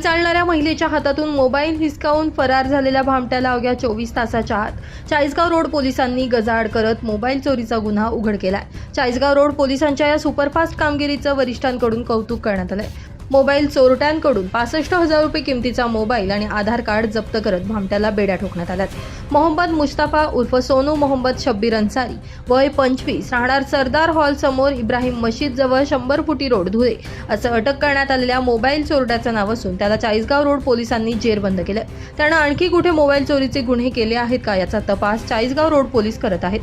चालणाऱ्या महिलेच्या हातातून मोबाईल हिसकावून फरार झालेल्या भामट्याला अवघ्या चोवीस तासाच्या आत. चाळीसगाव रोड पोलिसांनी गजाआड करत मोबाईल चोरीचा गुन्हा उघड केलाय. चाळीसगाव रोड पोलिसांच्या या सुपरफास्ट कामगिरीचं वरिष्ठांकडून कौतुक करण्यात आलंय. मोबाईल चोरट्यांकडून पासष्ट हजार रुपये किमतीचा मोबाईल आणि आधार कार्ड जप्त करत भामट्याला बेड्या ठोकण्यात आल्यात. मोहम्मद मुस्ताफा उर्फ सोनू मोहम्मद शब्बीर अन्सारी वय पंचवीस राहणार सरदार हॉल समोर इब्राहिम मशीद जवळ शंभर फुटी रोड धुळे असं अटक करण्यात आलेल्या मोबाईल चोरट्याचं नाव असून त्याला चाळीसगाव रोड पोलिसांनी जेरबंद केलं. त्यानं आणखी कुठे मोबाईल चोरीचे गुन्हे केले आहेत का याचा तपास चाळीसगाव रोड पोलीस करत आहेत.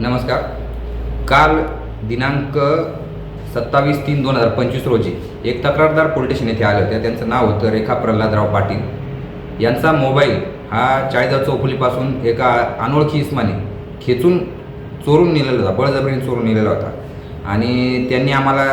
नमस्कार. काल दिनांक सत्तावीस तीन दोन हजार पंचवीस रोजी एक तक्रारदार पोलीस स्टेशन येथे आले होते. त्यांचं नाव होतं रेखा प्रल्हादराव पाटील. यांचा मोबाईल हा चाळीसगाव चौफुलीपासून एका अनोळखी इस्माने खेचून चोरून नेलेला होता. बळजबरीने चोरून नेलेला होता. आणि त्यांनी आम्हाला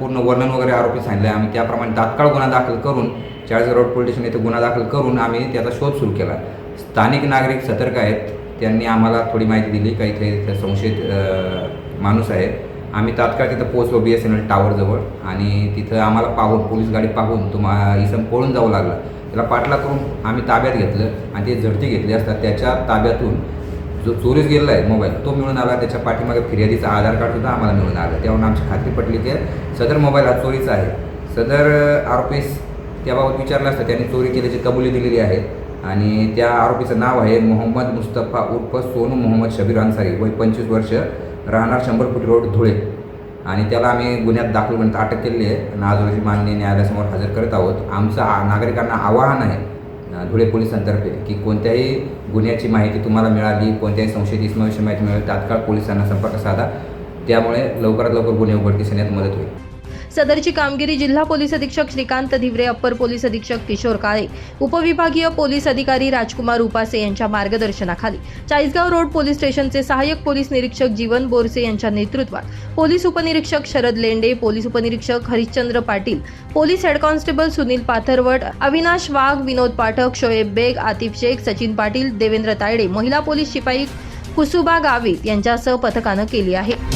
पूर्ण वर्णन वगैरे आरोपी सांगितले. आम्ही त्याप्रमाणे तात्काळ गुन्हा दाखल करून चाळीसगाव रोड पोलीस स्टेशन येथे गुन्हा दाखल करून आम्ही त्याचा शोध सुरू केला. स्थानिक नागरिक सतर्क आहेत. त्यांनी आम्हाला थोडी माहिती दिली. काही काही संशयित माणूस आहेत. आम्ही तात्काळ तिथं पोहोचलो बी एस एन एल टावरजवळ आणि तिथं आम्हाला पाहून पोलीस गाडी पाहून तुम्हा इसम पळून जावं लागलं. त्याला पाठला करून आम्ही ताब्यात घेतलं आणि ते झडती घेतली असता त्याच्या ताब्यातून जो चोरीस गेलेला आहे मोबाईल तो मिळून आला. त्याच्या पाठीमागे फिर्यादीचा आधार कार्डसुद्धा आम्हाला मिळून आलं. त्यावरून आमची खात्री पटली की सदर मोबाईल हा चोरीचा आहे. सदर आरोपीस त्याबाबत विचारलं असतं त्यांनी चोरी केल्याची कबुली दिलेली आहे आणि त्या आरोपीचं नाव आहे मोहम्मद मुस्तफा उर्फ सोनू मोहम्मद शबीर अन्सारी. वय पंचवीस वर्ष. राहणार शंभर फूट रोड धुळे. आणि त्याला आम्ही गुन्ह्यात दाखल करण्यात अटक केलेली आहे. आणि आजोबाची मागणी न्यायालयासमोर हजर करत आहोत. आमचं नागरिकांना आवाहन आहे धुळे पोलिसांतर्फे की कोणत्याही गुन्ह्याची माहिती तुम्हाला मिळाली कोणत्याही संशयित इसमाविषयी माहिती मिळाली तात्काळ पोलिसांना संपर्क साधा. त्यामुळे लवकरात लवकर गुन्हे उघडकीस येण्यात मदत होईल. सदरची कामगिरी जिल्हा पोलीस अधीक्षक श्रीकांत धिवरे अप्पर पोलीस अधीक्षक किशोर काळे उपविभागीय पोलीस अधिकारी राजकुमार उपासे यांच्या मार्गदर्शनाखाली. चाळीसगाव रोड पोलीस स्टेशनचे सहाय्यक पोलीस निरीक्षक जीवन बोरसे यांच्या नेतृत्वात पोलीस उपनिरीक्षक शरद लेंडे पोलीस उपनिरीक्षक Harishchandra Patil police head constable Sunil Patharwat Avinash Wagh Vinod Pathak Shoaib Baig Atif Shaikh Sachin Patil Devendra Tayde महिला पोलीस शिपाई कुसुबा गावित यांच्यासह पथकानं केली आहे.